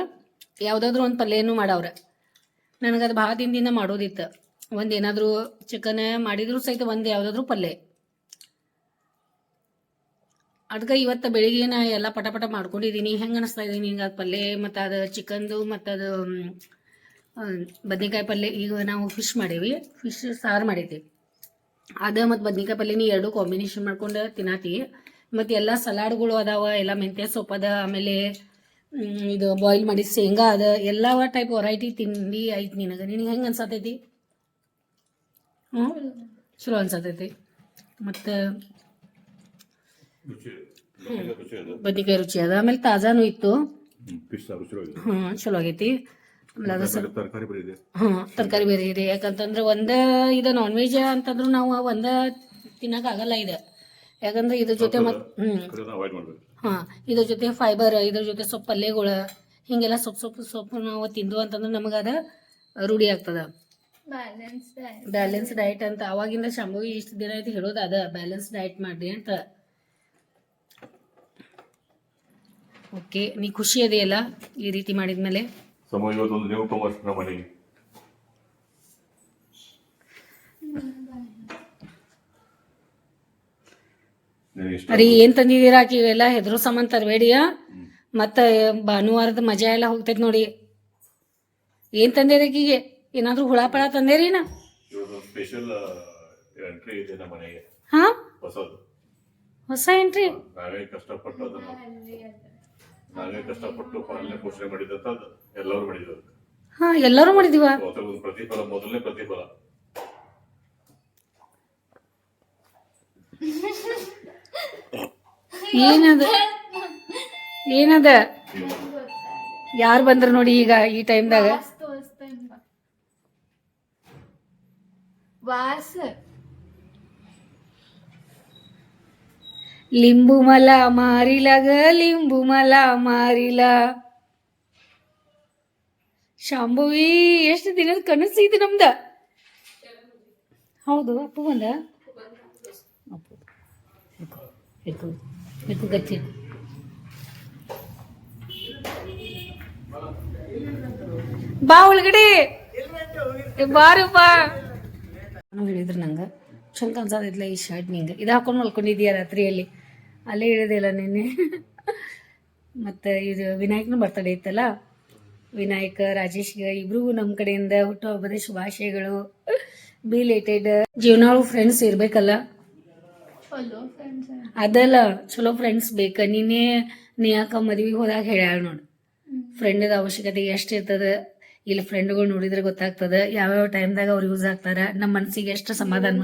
ಯಾವುದಾದ್ರೂ ಒಂದು ಪಲ್ಯನೂ ಮಾಡವ್ರ. ನನಗದು ಭಾಳ ದಿನದಿಂದ ಮಾಡೋದಿತ್ತು. ಒಂದು ಏನಾದರೂ ಚಿಕನ್ ಮಾಡಿದ್ರು ಸಹಿತ ಒಂದು ಯಾವುದಾದ್ರೂ ಪಲ್ಯ. ಅದಕ್ಕೆ ಇವತ್ತು ಬೆಳಿಗ್ಗೆ ನಾ ಎಲ್ಲ ಪಟ ಪಟ ಮಾಡ್ಕೊಂಡಿದ್ದೀನಿ ಹೆಂಗೆ ಅನಿಸ್ತಾ ಇದ್ದೀನಿ ಅದು ಪಲ್ಯ ಮತ್ತು ಅದು ಚಿಕನ್ದು ಮತ್ತು ಅದು ಬದನೆಕಾಯಿ ಪಲ್ಯ. ಈಗ ನಾವು ಫಿಶ್ ಮಾಡೇವಿ. ಫಿಶ್ ಸಾರು ಮಾಡಿದ್ದೀವಿ ಅದು ಮತ್ತು ಬದ್ನಿಕಾಯಿ ಪಲ್ಯನ ಎರಡು ಕಾಂಬಿನೇಷನ್ ಮಾಡ್ಕೊಂಡು ತಿನ್ನತಿ. ಮತ್ತು ಎಲ್ಲ ಸಲಾಡ್ಗಳು ಅದಾವ ಎಲ್ಲ ಮೆಂತ್ಯ ಸೊಪ್ಪು ಅದ ಆಮೇಲೆ ಇದು ಬಾಯ್ಲ್ ಮಾಡಿ ಶೇಂಗಾ ಅದ ಎಲ್ಲ ಟೈಪ್ ವೆರೈಟಿ ತಿಂಡಿ ಐತಿ ನಿನಗೆ. ನಿನಗೆ ಹೆಂಗೆ ಅನ್ಸತೈತಿ? ಹ್ಞೂ ಚಲೋ ಅನ್ಸತೈತಿ. ಮತ್ತು ಬದ್ನಿಕಾಯಿ ರುಚಿ ಅದ. ಆಮೇಲೆ ತಾಜಾನು ಇತ್ತು. ಹ್ಞೂ ಚಲೋ ಆಗೈತಿ. ಆಮೇಲೆ ಅದು ಸ್ವಲ್ಪ ತರಕಾರಿ ಬರೀ ಇದೆ. ಹ್ಞೂ ತರಕಾರಿ ಬೇರೆ ಇದೆ. ಯಾಕಂತಂದ್ರೆ ಒಂದ ಇದು ನಾನ್ ವೆಜ್ ಅಂತಂದ್ರು ನಾವು ಒಂದೇ ಆಗಲ್ಲ ಇದು. ಯಾಕಂದ್ರೆ ಇದ್ರ ಜೊತೆ ಮತ್ ಹ್ಞೂ ಅವಾಯ್ಡ್ ಮಾಡ್ಬೇಕು. ಹಾಂ ಇದ್ರ ಜೊತೆ ಫೈಬರ್ ಇದ್ರ ಜೊತೆ ಸೊಪ್ಪು ಪಲ್ಯಗಳು ಹಿಂಗೆಲ್ಲ ಸೊಪ್ಪು ಸೊಪ್ಪು ಸೊಪ್ಪು ನಾವು ತಿಂದು ಅಂತಂದ್ರೆ ನಮಗೆ ಅದು ರೂಢಿ ಆಗ್ತದ. ಬ್ಯಾಲೆನ್ಸ್ ಡಯಟ್ ಅಂತ. ಅವಾಗಿಂದ ಶಂಭುವಿ ಇಷ್ಟು ದಿನ ಆಯ್ತು ಹೇಳೋದು ಅದ. ಬ್ಯಾಲೆನ್ಸ್ ಡಯಟ್ ಮಾಡ್ರಿ ಅಂತ. ಓಕೆ ನೀ ಖುಷಿ ಅದೆಯಲ್ಲ ಈ ರೀತಿ ಮಾಡಿದ್ಮೇಲೆ? ಸಮ ಇವತ್ತೊಂದು ನೀವು ನಮ್ಮ ಮನೆಗೆ. ಅರಿ ಏನ್ ತಂದಿದ್ದೀರಾ ಆಕಿ? ಇವೆಲ್ಲ ಹೆದ್ರು ಸಾಮಾನ್ ತರಬೇಡಿಯ ಮತ್ತ ಭಾನುವಾರದ ಮಜಾ ಎಲ್ಲ ಹೋಗ್ತೈತಿ ನೋಡಿ. ಏನ್ ತಂದೇರಿ ಆಕಿಗೆ? ಏನಾದ್ರೂ ಹುಳ ಪಳ ತಂದೇರಿ ನಾ ಇವತ್ತೊಂದು ಸ್ಪೆಷಲ್ ಎಂಟ್ರಿ ಇದೆ ನಮ್ಮ ಮನೆಗೆ. ಹಾ? ಹೊಸದು. ಹೊಸ ಎಂಟ್ರಿ ನಾವೇ ಕಷ್ಟಪಟ್ಟು ಅದನ್ನು ನಾವೇ ಕಷ್ಟಪಟ್ಟು ಪಾಲನೆ ಪೋಷಣೆ ಮಾಡಿದಂತ ಎಲ್ಲರೂ ಮಾಡಿದ್ರು ಹಾ ಎಲ್ಲರೂ ಮಾಡಿದೀವ ಅದರೊಂದು ಪ್ರತಿಫಲ ಮೊದಲನೇ ಪ್ರತಿಫಲ. ಏನದ? ಏನದ? ಯಾರು ಬಂದ್ರ ನೋಡಿ ಈಗ ಈ ಟೈಮ್ದಾಗ ವಾಸ. ಲಿಂಬು ಮಲ મારીલા ಲಿಂಬು ಮಲ ಮಾರಿಲ. ಶಾಂಭುವಿ, ಎಷ್ಟು ದಿನದ ಕನಸು ಇದು ನಮ್ದ? ಹೌದು, ಅಪ್ಪು ಬಂದ? ಅಪ್ಪು. ಗಚ್ಚಿ. ಬಾ ಒಳಗಡೆ. ಬಾರು ಬಾ ಹೇಳಿದ್ರು ನಂಗೆ. ಚಂದ ಕಾಣಿಸೋದಿಲ್ಲ ಈ ಶರ್ಟ್ ನಿಂಗೆ ಇದು ಹಾಕೊಂಡು ಮಲ್ಕೊಂಡಿದ್ಯಾ ರಾತ್ರಿಯಲ್ಲಿ? ಅಲ್ಲೇ ಇಳಿದಿಲ್ಲ ನಿನ್ನೆ. ಮತ್ತು ಇದು ವಿನಾಯಕನ ಬರ್ತಡೇ ಇತ್ತಲ್ಲ? ವಿನಾಯಕ ರಾಜೇಶ್ಗೆ ಇಬ್ರಿಗೂ ನಮ್ಮ ಕಡೆಯಿಂದ ಹುಟ್ಟುಹಬ್ಬದ ಶುಭಾಶಯಗಳು. ಬಿಲೇಟೆಡ್ ಜೀವನಾಳು ಫ್ರೆಂಡ್ಸ್ ಇರಬೇಕಲ್ಲ? ಅದಲ್ಲ ಚಲೋ ಫ್ರೆಂಡ್ಸ್ ಬೇಕ. ನೀನೇ ನೀ ಯಾಕ ಮದ್ವಿಗೆ ಹೋದಾಗ ಹೇಳ್ಯಾಳ ನೋಡು. ಫ್ರೆಂಡದ ಅವಶ್ಯಕತೆ ಎಷ್ಟು ಇರ್ತದ? ಇಲ್ಲಿ ಫ್ರೆಂಡ್ಗಳು ನೋಡಿದ್ರೆ ಗೊತ್ತಾಗ್ತದ. ಯಾವ್ಯಾವ ಟೈಮ್ದಾಗ ಅವ್ರು ಯೂಸ್ ಆಗ್ತಾರ. ನಮ್ಮ ಮನಸ್ಸಿಗೆ ಎಷ್ಟು ಸಮಾಧಾನ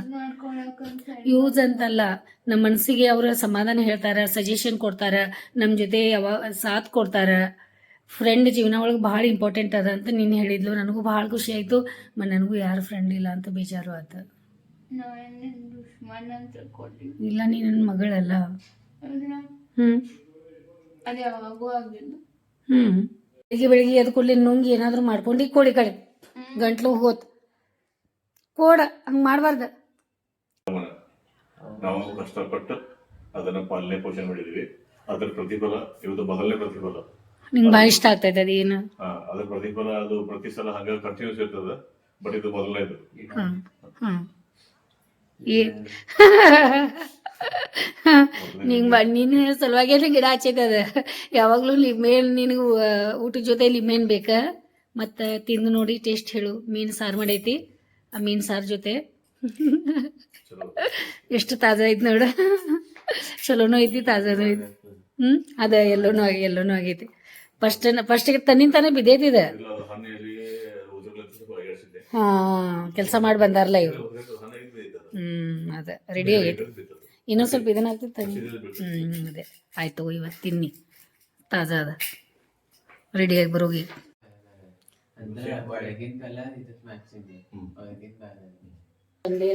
ಯೂಸ್ ಅಂತಲ್ಲ. ನಮ್ಮ ಮನಸ್ಸಿಗೆ ಅವ್ರ ಸಮಾಧಾನ ಹೇಳ್ತಾರ ಸಜೆಷನ್ ಕೊಡ್ತಾರ ನಮ್ಮ ಜೊತೆ ಯಾವಾಗ ಸಾಥ್ ಕೊಡ್ತಾರ. ಫ್ರೆಂಡ್ ಜೀವನ ಒಳಗೆ ಭಾಳ ಇಂಪಾರ್ಟೆಂಟ್ ಅದ ಅಂತ ನೀನು ಹೇಳಿದ್ಲು. ನನಗೂ ಭಾಳ ಖುಷಿ ಆಯಿತು. ಮತ್ತು ನನಗೂ ಯಾರು ಫ್ರೆಂಡ್ ಇಲ್ಲ ಅಂತ ಬೇಜಾರು ಆತ. ಇಲ್ಲ ನೀ ನನ್ನ ಮಗಳಲ್ಲ. ಹ್ಞೂ ಹ್ಞೂ ಬೆಳಿಗ್ಗೆ ಬೆಳಿಗ್ಗೆ ಎದ್ದು ಕೂಡಲೇ ನುಂಗಿ ಏನಾದರೂ ಮಾಡ್ಕೊಂಡು ಕೋಳಿ ಕಡೆ. ಗಂಟ್ಲು ಹೋತ್. ಕೋಡ ಹಂಗೆ ಮಾಡಬಾರ್ದ. ನಾವು ಕಷ್ಟಪಟ್ಟು ಅದನ್ನ ಪಾಲನೆ ಪೋಷಣೆ ಮಾಡಿದೀವಿ. ಅದರ ಪ್ರತಿಫಲ ಇವತ್ತು ಮೊದಲನೇ ಪ್ರತಿಫಲ. ನಿಂಗೆ ಭಾಳ ಇಷ್ಟ ಆಗ್ತೈತೆ ಅದು ಏನು? ಆ, ಅದ್ರ ಪ್ರತಿಫಲ ಅದು ಪ್ರತಿ ಸಲ ಹಂಗ ಕಂಟಿನ್ಯೂಸ್ ಇರ್ತದ. ಬಟ್ ಇದು ಮೊದಲನೇದು. ಹಾಂ. ಹ್ಮ್. ಏ. [LAUGHS] ನಿಂಗೆ ಬ ನಿನ್ನ ಸಲುವಾಗೇನೆ ಗಿಡ ಹಚ್ಚೈತದ ಯಾವಾಗ್ಲೂ ಲಿಮೇನ್ ನಿನಗೆ ಊಟದ ಜೊತೆ ಲಿಮೇನ್ ಬೇಕ. ಮತ್ತು ತಿಂದು ನೋಡಿ ಟೇಸ್ಟ್ ಹೇಳು. ಮೀನು ಸಾರು ಮಾಡೈತಿ. ಆ ಮೀನು ಸಾರು ಜೊತೆ. ಎಷ್ಟು ತಾಜಾ ಐತಿ ನೋಡು. ಚಲೋನು ಐತಿ ತಾಜಾನೂ ಐತಿ. ಹ್ಞೂ ಅದ ಎಲ್ಲೋನೂ ಆಗಿ ಎಲ್ಲೋನೂ ಆಗೈತಿ. ಫಸ್ಟ್ ಫಸ್ಟಿಗೆ ತನ್ನಿಂದ ತಾನೇ ಬಿದ್ದೈತಿ ಇದು. ಇಲ್ಲ ಅದು ಹಣ್ಣಲ್ಲಿ ಉದುರ್ಲತ್ತಿದ್ದು ಬಗೆಹರಿಸಿದ್ದೆ ಹಾಂ ಕೆಲಸ ಮಾಡಿ ಬಂದಾರಲ್ಲ ಇವರು. ಹ್ಮ್ ಹ್ಞೂ ಅದ. ರೆಡಿ ಆಗೈತಿ. ಇನ್ನೊಂದು ಸ್ವಲ್ಪ ಇದನ್ನ ಆಗ್ತೈತೆ ಹಸಿದಿಲ್ಲ ಬಿಡ್ತದೆ. ಹ್ಞೂ ಅದೇ. ಆಯ್ತು ಇವತ್ತು ತಿನ್ನಿ. ತಾಜಾ ಅದ. ರೆಡಿಯಾಗಿ ಬರೋಗಿ.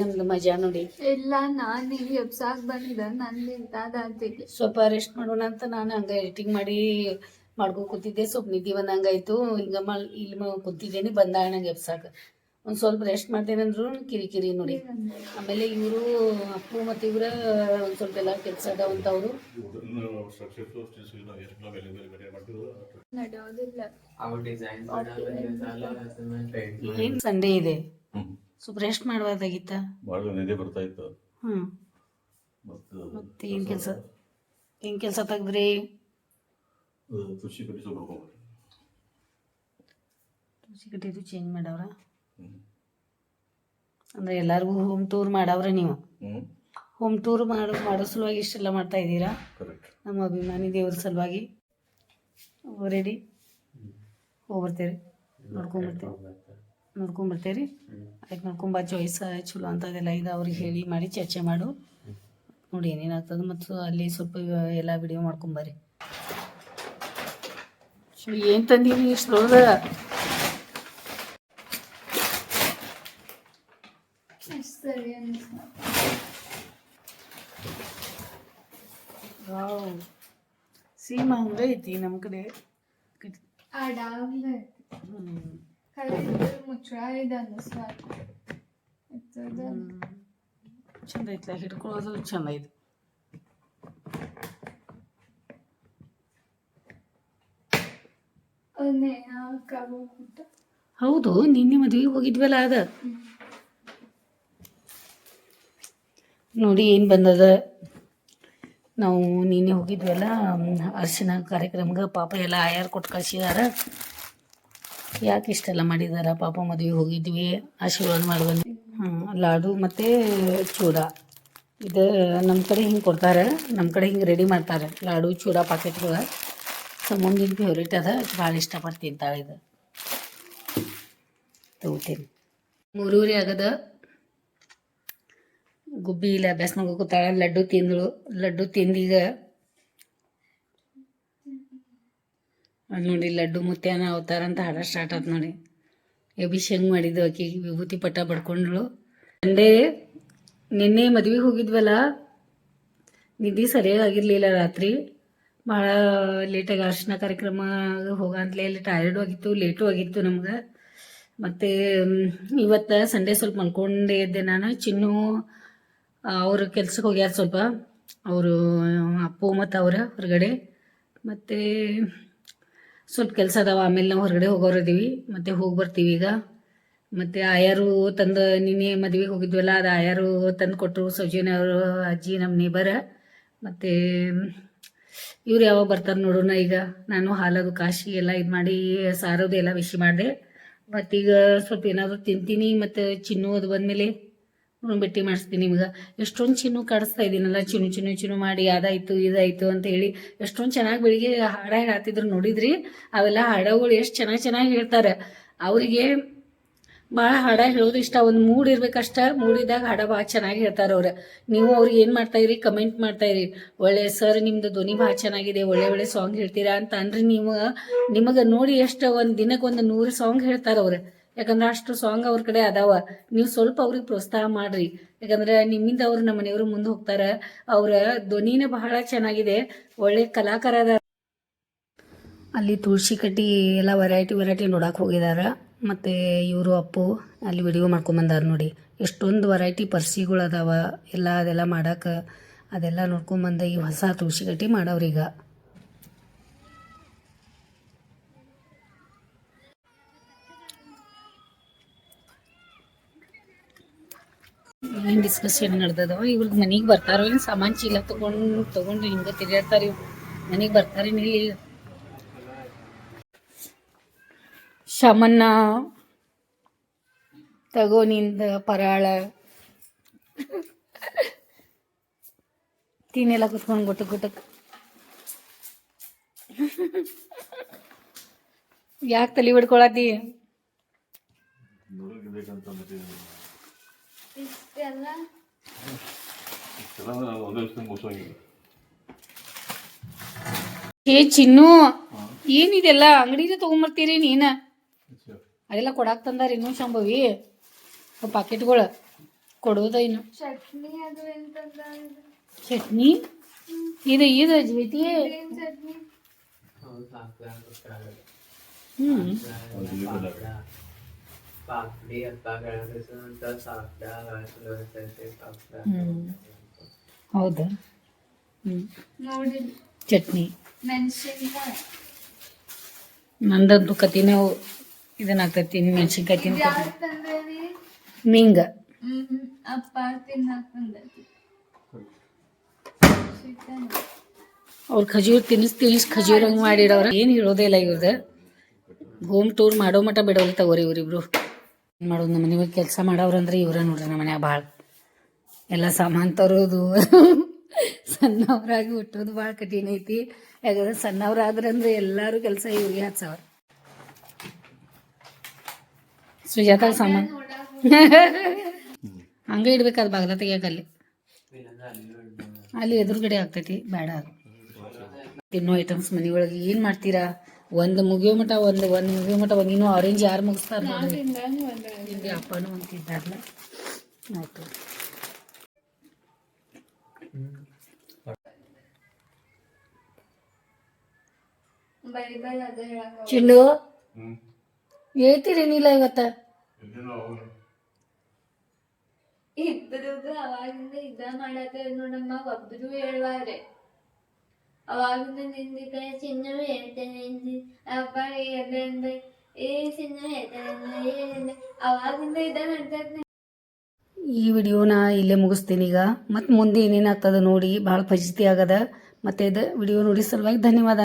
ನಮ್ದು ಮಜಾ ನೋಡಿ. ಇಲ್ಲ ನಾನು ಇಲ್ಲಿ ಎಬ್ಸಾಕ್ ಬಂದ ತಾಜಾ ಇಂತಾದಾತಿಲ್ಲ ಸ್ವಲ್ಪ ರೆಸ್ಟ್ ಮಾಡೋಣ ಅಂತ ನಾನು ಹಂಗೆ ಎಡಿಟಿಂಗ್ ಮಾಡಿ ಮಾಡ್ಕೊ ಕೂತಿದ್ದೆ. ಸ್ವಲ್ಪ ನಿದ್ದೆ ಬಂದಂಗಾಯ್ತು ಹಿಂಗ ಇಲ್ಲಿ ಕೂತಿದ್ದೇನೆ ಬಂದಾಳ ನಂಗೆ ಎಬ್ಸಾಕ ಒಂದು ಸ್ವಲ್ಪ ರೆಸ್ಟ್ ಮಾಡ್ತೇನೆ ಅಂದ್ರು ಕಿರಿಕಿರಿ ನೋಡಿ. ಆಮೇಲೆ ಇವರು ಅಪ್ಪು ಮತ್ತು ಇವರ ಒಂದು ಸ್ವಲ್ಪ ಎಲ್ಲ ಕೆಲಸ ಅದಾವಂತ ಅವರು. ಇದನ್ನು structure to stitch ನಾವು ಎಷ್ಟು ನಾವು ಎಲ್ಲಿ ಬೇರೆ ಬೇರೆ ಮಾಡ್ತೀವೋ ಅಷ್ಟು. ನಡೆಯೋದಿಲ್ಲ ಅವು ಡಿಸೈನ್ ಮಾಡಲ್ಲ ಏನು ಸಂಡೇ ಇದೆ. ಸ್ವಲ್ಪ ರೆಸ್ಟ್ ಮಾಡಬಾರ್ದಾಗಿತ್ತ ಬರ್ತಾ ಇತ್ತು. ಹ್ಞೂ ಮತ್ತು ಏನು ಕೆಲಸ? ಏನು ಕೆಲಸ ತೆಗ್ದ್ರಿ? ತುಳಸಿ ಕಟ್ಟಿ ಚೇಂಜ್ ಮಾಡವ್ರ. ಅಂದ್ರೆ ಎಲ್ಲರಿಗೂ ಹೋಮ್ ಟೂರ್ ಮಾಡವ್ರೆ ನೀವು. ಹ್ಮ್. ಹೋಮ್ ಟೂರ್ ಮಾಡೋ ಮಾಡೋ ಸಲುವಾಗಿ ಇಷ್ಟೆಲ್ಲ ಮಾಡ್ತಾ ಇದ್ದೀರಾ? ಕರೆಕ್ಟ್ ನಮ್ಮ ಅಭಿಮಾನಿ ದೇವ್ರ ಸಲುವಾಗಿ. ರೆಡಿ ಹೋಗ್ಬರ್ತೇರಿ ನೋಡ್ಕೊಂಬರ್ತೇವೆ ರೀ ಅದಕ್ಕೆ ನೋಡ್ಕೊಂಬ ಚಾಯ್ಸ್ ಚಲೋ ಅಂತದೆಲ್ಲ ಇದೆ ಅವ್ರಿಗೆ ಹೇಳಿ ಮಾಡಿ ಚರ್ಚೆ ಮಾಡು. ನೋಡಿ ಏನೇನಾಗ್ತದೆ ಮತ್ತು ಅಲ್ಲಿ ಸ್ವಲ್ಪ ಎಲ್ಲ ವಿಡಿಯೋ ಮಾಡ್ಕೊಂಬರ್ರಿ. ಏನು ತಂದೀನಿ ಇಷ್ಟು ದೊಡ್ಡದ ಅಷ್ಟ್ ಸರಿ ಅನ್ಸ್ತ ವಾವ್ ಸೀಮಾ ಹಂಗೆ ಐತಿ ನಮ್ಮ ಕಡೆ ಚಂದ ಐತ್ಲ ಹಿಡ್ಕೊಳ್ಳೋದು ಚಂದ ಐತಿ ಹೌದು ನಿನ್ನೆ ಮದುವೆ ಹೋಗಿದ್ವಲ್ಲ ಅದ ನೋಡಿ ಏನು ಬಂದದ? ನಾವು ನಿನ್ನೆ ಹೋಗಿದ್ವಲ್ಲ ಅರ್ಶಿನ ಕಾರ್ಯಕ್ರಮಕ್ಕೆ ಪಾಪ ಎಲ್ಲ ಆಯಾರು ಕೊಟ್ಟು ಕಳ್ಸಿದಾರ. ಯಾಕೆ ಇಷ್ಟೆಲ್ಲ ಮಾಡಿದಾರ? ಪಾಪ ಮದುವೆ ಹೋಗಿದ್ವಿ, ಆಶೀರ್ವಾದ ಮಾಡಿ ಬಂದ್ವಿ. ಹಾಂ ಲಾಡು ಮತ್ತು ಚೂಡ. ಇದು ನಮ್ಮ ಕಡೆ ಹಿಂಗೆ ಕೊಡ್ತಾರೆ ನಮ್ಮ ಕಡೆ ಹಿಂಗೆ ರೆಡಿ ಮಾಡ್ತಾರೆ. ಲಾಡು, ಚೂಡ ಪಾಕೆಟ್ಗಳು ಮುಂದಿನ ಫೇವ್ರೇಟ್ ಅದ. ಭಾಳ ಇಷ್ಟಪಟ್ಟು ತಿಂತಾಳೆ ಇದು. ತಗೋತೀನಿ. ಮೂರೂವರೆ ಆಗದ? ಗುಬ್ಬಿ ಇಲ್ಲ, ಬೆಸ್ನಾಗ ಕೂತಾಳ ಲಡ್ಡು ತಿಂದಳು, ಲಡ್ಡು ತಿಂದೀಗ ಅದು ನೋಡಿ ಲಡ್ಡು ಮುತ್ಯಾನ ಅವತಾರ ಅಂತ ಹಾಡ ಸ್ಟಾರ್ಟ್ ಆಯ್ತು ನೋಡಿ. ಅಭಿಷೇಕ್ ಮಾಡಿದ್ದು ಆಕಿಗೆ ವಿಭೂತಿ ಪಟ್ಟ ಬಡ್ಕೊಂಡ್ಳು. ಸಂಡೇ ನಿನ್ನೆ ಮದ್ವೆಗೆ ಹೋಗಿದ್ವಲ್ಲ, ನಿದ್ದೆ ಸರಿಯಾಗಿ ಆಗಿರಲಿಲ್ಲ ರಾತ್ರಿ. ಭಾಳ ಲೇಟಾಗಿ ಅರ್ಶಿನ ಕಾರ್ಯಕ್ರಮ ಹೋಗಂತಲೇ ಟೈರ್ಡು ಆಗಿತ್ತು ಲೇಟು ಆಗಿತ್ತು ನಮ್ಗೆ. ಮತ್ತು ಇವತ್ತು ಸಂಡೇ ಸ್ವಲ್ಪ ಮಲ್ಕೊಂಡೇ ಇದ್ದೆ ನಾನು, ಚಿನ್ನು ಅವರು ಕೆಲ್ಸಕ್ಕೆ ಹೋಗ್ಯಾರ ಸ್ವಲ್ಪ. ಅವರು, ಅಪ್ಪು ಮತ್ತು ಅವರ ಹೊರಗಡೆ. ಮತ್ತು ಸ್ವಲ್ಪ ಕೆಲಸ ಅದಾವ. ಆಮೇಲೆ ನಾವು ಹೊರಗಡೆ ಹೋಗೋರು ಇದೀವಿ. ಮತ್ತು ಹೋಗಿ ಬರ್ತೀವಿ ಈಗ. ಮತ್ತು ಆಯಾರು ತಂದು ನಿನ್ನೆ ಮದುವೆಗೆ ಹೋಗಿದ್ವಲ್ಲ, ಅದು ಆಯಾರು ತಂದು ಕೊಟ್ಟರು ಸೌಜನ್ಯ ಅವರು, ಅಜ್ಜಿ ನಮ್ಮ ನೇಬರ ಮತ್ತು ಇವ್ರು ಯಾವಾಗ ಬರ್ತಾರೆ ನೋಡೋಣ ಈಗ. ನಾನು ಹಾಲದು ಕಾಶಿ ಎಲ್ಲ ಇದು ಮಾಡಿ ಸಾರೋದು ಎಲ್ಲ ವಿಶಿ ಮಾಡಿದೆ. ಮತ್ತೀಗ ಸ್ವಲ್ಪ ಏನಾದರೂ ತಿಂತೀನಿ, ಮತ್ತು ಚಿನ್ನು ಅದು ಬಂದಮೇಲೆ ಭೇಟಿ ಮಾಡಿಸ್ತೀನಿ ನಿಮ್ಗೆ ಎಷ್ಟೊಂದು ಚಿನ್ನು ಕಾಡಿಸ್ತಾ ಇದ್ದೀನಲ್ಲ ಚಿನ್ನು ಚಿನ್ನು ಚಿನ್ನು ಮಾಡಿ ಅದಾಯಿತು, ಇದಾಯಿತು ಅಂತ ಹೇಳಿ ಎಷ್ಟೊಂದು ಚೆನ್ನಾಗಿ ಬೆಳಿಗ್ಗೆ ಹಾಡ ಹೇಳತ್ತಿದ್ರು ನೋಡಿದ್ರಿ? ಅವೆಲ್ಲ ಹಾಡಗಳು ಎಷ್ಟು ಚೆನ್ನಾಗಿ ಚೆನ್ನಾಗಿ ಹೇಳ್ತಾರೆ. ಅವರಿಗೆ ಭಾಳ ಹಾಡ ಹೇಳೋದು ಇಷ್ಟ. ಒಂದು ಮೂಡ್ ಇರ್ಬೇಕಷ್ಟ, ಮೂಡಿದಾಗ ಹಾಡ ಭಾಳ ಚೆನ್ನಾಗಿ ಹೇಳ್ತಾರೆ ಅವ್ರು. ನೀವು ಅವ್ರಿಗೆ ಏನು ಮಾಡ್ತಾ ಇರಿ? ಕಮೆಂಟ್ ಮಾಡ್ತಾ ಇರಿ. ಒಳ್ಳೆ ಸರ್, ನಿಮ್ದು ಧ್ವನಿ ಭಾಳ ಚೆನ್ನಾಗಿದೆ, ಒಳ್ಳೆ ಒಳ್ಳೆ ಸಾಂಗ್ ಹೇಳ್ತೀರಾ ಅಂತ ಅಂದ್ರೆ ನೀವು. ನಿಮಗೆ ನೋಡಿ ಎಷ್ಟು ಒಂದು ದಿನಕ್ಕೆ ಒಂದು ನೂರು ಸಾಂಗ್ ಹೇಳ್ತಾರೆ ಅವ್ರು. ಯಾಕಂದ್ರೆ ಅಷ್ಟು ಸಾಂಗ್ ಅವ್ರ ಕಡೆ ಅದಾವ. ನೀವು ಸ್ವಲ್ಪ ಅವ್ರಿಗೆ ಪ್ರೋತ್ಸಾಹ ಮಾಡ್ರಿ. ಯಾಕಂದ್ರೆ ನಿಮ್ಮಿಂದ ಅವ್ರು ನಮ್ಮ ಮನೆಯವರು ಮುಂದೆ ಹೋಗ್ತಾರೆ. ಅವರ ಧ್ವನಿನ ಬಹಳ ಚೆನ್ನಾಗಿದೆ. ಒಳ್ಳೆ ಕಲಾಕಾರ ಅಲ್ಲಿ ತುಳಸಿ ಕಟ್ಟಿ ಎಲ್ಲ ವೆರೈಟಿ ವೆರೈಟಿ ನೋಡಕ್ಕೆ ಹೋಗಿದಾರ. ಮತ್ತು ಇವರು ಅಪ್ಪು ಅಲ್ಲಿ ವಿಡಿಯೋ ಮಾಡ್ಕೊಂಬಂದಾರ ನೋಡಿ. ಎಷ್ಟೊಂದು ವೆರೈಟಿ ಪರ್ಸಿಗಳು ಅದಾವ. ಎಲ್ಲ ಅದೆಲ್ಲ ಮಾಡಕ್ಕೆ ಅದೆಲ್ಲ ನೋಡ್ಕೊಂಬಂದ ಈ ಹೊಸ ತುಳಸಿ ಕಟ್ಟಿ ಮಾಡವ್ರೀಗ. ಏನು ಡಿಸ್ಕಷನ್ ನಡೆದದವ ಇವ್ರಿಗೆ ಮನೆಗೆ ಬರ್ತಾರೋ ಏನು ಸಾಮಾನು ಚೀಲ ತೊಗೊಂಡು ತೊಗೊಂಡು ಹಿಂಗೆ ತಿರ್ಗಾಡ್ತಾರೆ ಇವ್ರು. ಮನೆಗೆ ಬರ್ತಾರೆ ಇಲ್ಲಿ? ಶಮನ್ನ ತಗೋ ನಿಂದ ಪರಾಳ. ತಿನ್ನೆಲ್ಲ ಕುತ್ಕೊಂಡು ಗುಟ್ಟು ಗುಟ್ಟಕ್ ಯಾಕೆ ತಲೆ ಬಿಡ್ಕೊಳತಿ ಮುಗಿಸೋಂಗಿಲ್ಲ. ಏ ಚಿನ್ನು ಏನಿದೆಲ್ಲ ಅಂಗಡಿಗೆ ತಗೊಂಬರ್ತೀರಿ ನೀನ? ಅದೆಲ್ಲ ಕೊಡಾಕ್ ತಂದಾರ ಇನ್ನೂ ಶಂಭವಿ. ಪಾಕೆಟ್ಗಳು ಕೊಡೋದ ಇನ್ನು. ಚಟ್ನಿ ಅದು ಎಂತಂದ ಚಟ್ನಿ? ಇದು ಇದು ಜೀತಿ ಹ್ಮ್. ಹೌದಾ? ಚಟ್ನಿ. ನಂದಂತು ಕತಿನೇ ಇದನ್ನ ಆಗ್ತೈತಿ ಮೆಣಸಿನ್ಕಾಯಿ ತಿನ್ಕೊ ಮಿಂಗ. ಅವ್ರು ಖಜೂರ್ ತಿನ್ನಿಸ್ ತಿನ್ನಿಸ್ ಖಜೂರ್ ಹಂಗೆ ಮಾಡಿಡವ್ರ ಏನು ಹೇಳೋದೇ ಇಲ್ಲ ಇವ್ರದ್ದು ಹೋಮ್ ಟೂರ್ ಮಾಡೋ ಮಟ್ಟ ಬಿಡೋಲ್ಲ ತಗೋರಿ ಇವ್ರಿಬ್ರು. ಏನು ಮಾಡೋದು ನಮ್ಮ ಮನೆಗೆ ಕೆಲಸ ಮಾಡೋರಂದ್ರೆ ಇವ್ರ ನೋಡ್ರಿ ನಮ್ಮ ಮನ್ಯಾಗ ಭಾಳ ಎಲ್ಲ ಸಾಮಾನು ತರೋದು. ಸಣ್ಣವರಾಗಿ ಹುಟ್ಟೋದು ಭಾಳ ಕಠಿಣ ಐತಿ. ಯಾಕಂದ್ರೆ ಸಣ್ಣವ್ರಾದ್ರಂದ್ರೆ ಎಲ್ಲರೂ ಕೆಲಸ ಇವ್ರಿಗೆ ಹಚ್ಚವ್ರ. ಸುಜಾತ ಸಾಮಾನ್. ಹಂಗ ಇಡ್ಬೇಕಾದ್ ಬಾಗ್ಲ ತೆಗಿಯಕಲ್ಲಿ ಅಲ್ಲಿ. ಎದುರುಗಡೆ ಆಗ್ತೈತಿ, ಬೇಡ ತಿನ್ನೋ ಐಟಮ್ಸ್ ಮನೆಯೊಳಗೆ ಏನು ಮಾಡ್ತೀರಾ? ಒಂದು ಮುಗಿಯೋ ಮಟ ಒಂದು ಒಂದು ಮುಗಿಯೋ ಮಟ ಒಂದು ಇನ್ನೂ ಆರೆಂಜ್ ಯಾರು ಮುಗಿಸ್ತಾರ ನೋಡ್ರಿ ಹಿಂಗೆ ಅಪ್ಪನೂ ಒಂದು ಆಯಿತು. ಚಿಂಡು ಹ್ಮ್. ಹೇಳ್ತೀರೇನಿಲ್ಲ ಇವತ್ತ? ಇಬ್ಬರಿಗೂ ಅವಾಗಿಂದ ಇದ ಮಾಡತ್ತೆ ನೋಡಮ್ಮ ಒಬ್ರು ಹೇಳ್ವಾರೆ ಅವಾಗಿಂದ ನಿಂದಿಕ ಚಿನ್ನವು ಹೇಳ್ತೇನೆ ಅಪ್ಪ ಅಂದೆ ಏ ಚಿನ್ನ ಹೇಳ್ತೇನೆ ಅವಾಗಿಂದ ಇದ ಮಾಡ್ತಾರೆ ಈ ವಿಡಿಯೋನ ಇಲ್ಲೇ ಮುಗಿಸ್ತೀನಿ ಈಗ. ಮತ್ತೆ ಮುಂದೆ ಏನೇನಾಗ್ತದ ನೋಡಿ ಬಹಳ ಫಜಿತಿ ಆಗದ. ಮತ್ತೆ ಇದು ವಿಡಿಯೋ ನೋಡಿ ಸಲುವಾಗಿ ಧನ್ಯವಾದ.